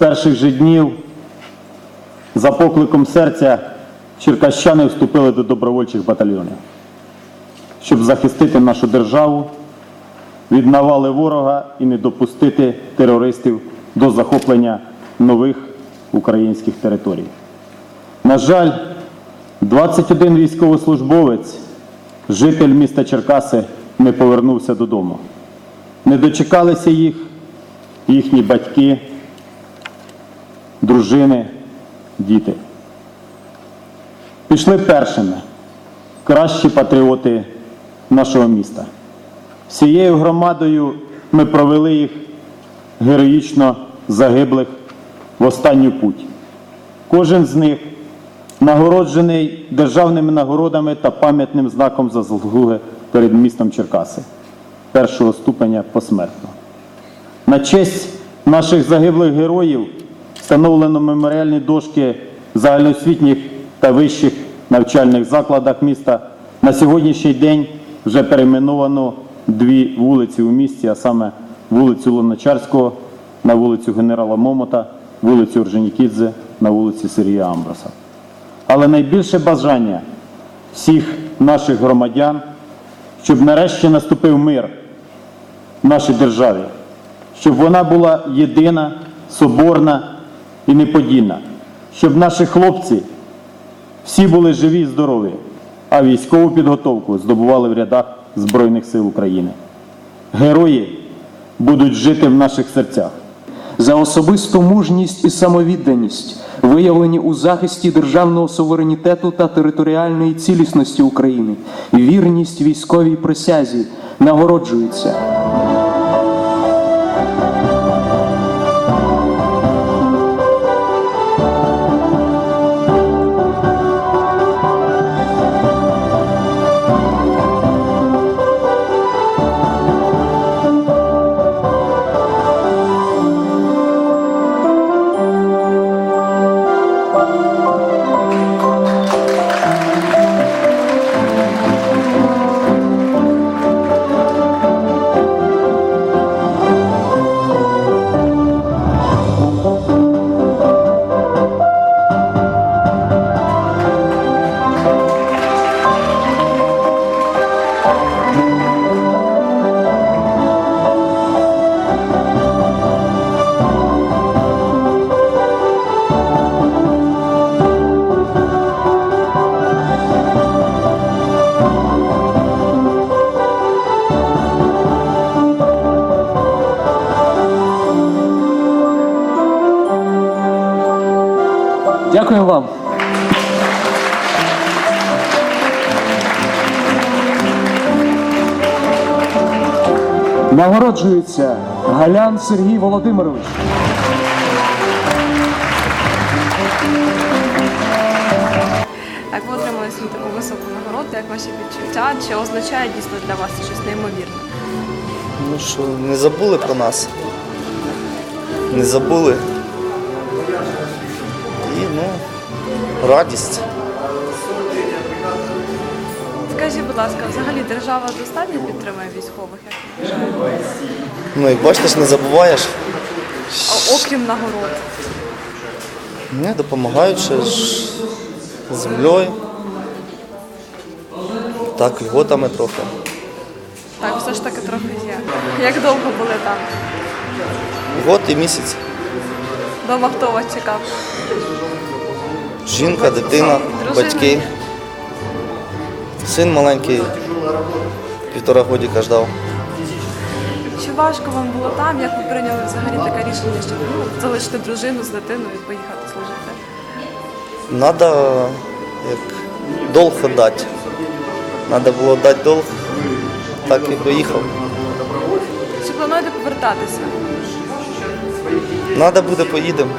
перших же днів за покликом серця черкащани вступили до добровольчих батальйонів, щоб захистити нашу державу від навали ворога і не допустити терористів до захоплення нових українських територій. На жаль, 21 військовослужбовець, житель міста Черкаси, не повернувся додому. Не дочекалися їх їхні батьки, дружини, діти. Пішли першими кращі патріоти нашого міста. Всією громадою ми провели їх героїчно загиблих в останню путь. Кожен з них нагороджений державними нагородами та пам'ятним знаком заслуги перед містом Черкаси першого ступеня посмертно. На честь наших загиблих героїв встановлено меморіальні дошки в загальноосвітніх та вищих навчальних закладах міста. На сьогоднішній день вже перейменовано дві вулиці у місті, а саме вулицю Луначарського на вулицю генерала Момота, вулицю Орджонікідзе на вулиці Сергія Амброса. Але найбільше бажання всіх наших громадян, щоб нарешті наступив мир в нашій державі, щоб вона була єдина, соборна і неподільна, щоб наші хлопці всі були живі і здорові, а військову підготовку здобували в рядах Збройних сил України. Герої будуть жити в наших серцях. за особисту мужність і самовідданість, виявлені у захисті державного суверенітету та територіальної цілісності України, вірність військовій присязі нагороджується. Дякую вам. Нагороджується Галян Сергій Володимирович. Так, ви отримали сьогодні таку високу нагороду, як ваші відчуття? Чи означає дійсно для вас щось неймовірне? Ну що, не забули про нас. Не забули. Ну, радість. Скажіть, будь ласка, взагалі держава достатньо підтримує військових, як ви вважаєте? Ну, як бачите, ж не забуваєш. А окрім нагород? Ще ж землею. Так, льготами трохи. Так, все ж таки трохи є. Як довго були там? Год і місяць. Дома хто вас чекав? Жінка, дитина, батьки. Син маленький, півтора годіка ждав. Чи важко вам було там? Як ви прийняли взагалі таке рішення, щоб ну, залишити дружину з дитиною і поїхати служити? Надо як долг віддати. Надо було дати долг, так і поїхав. Чи плануєте повертатися? Надо буде, поїдемо.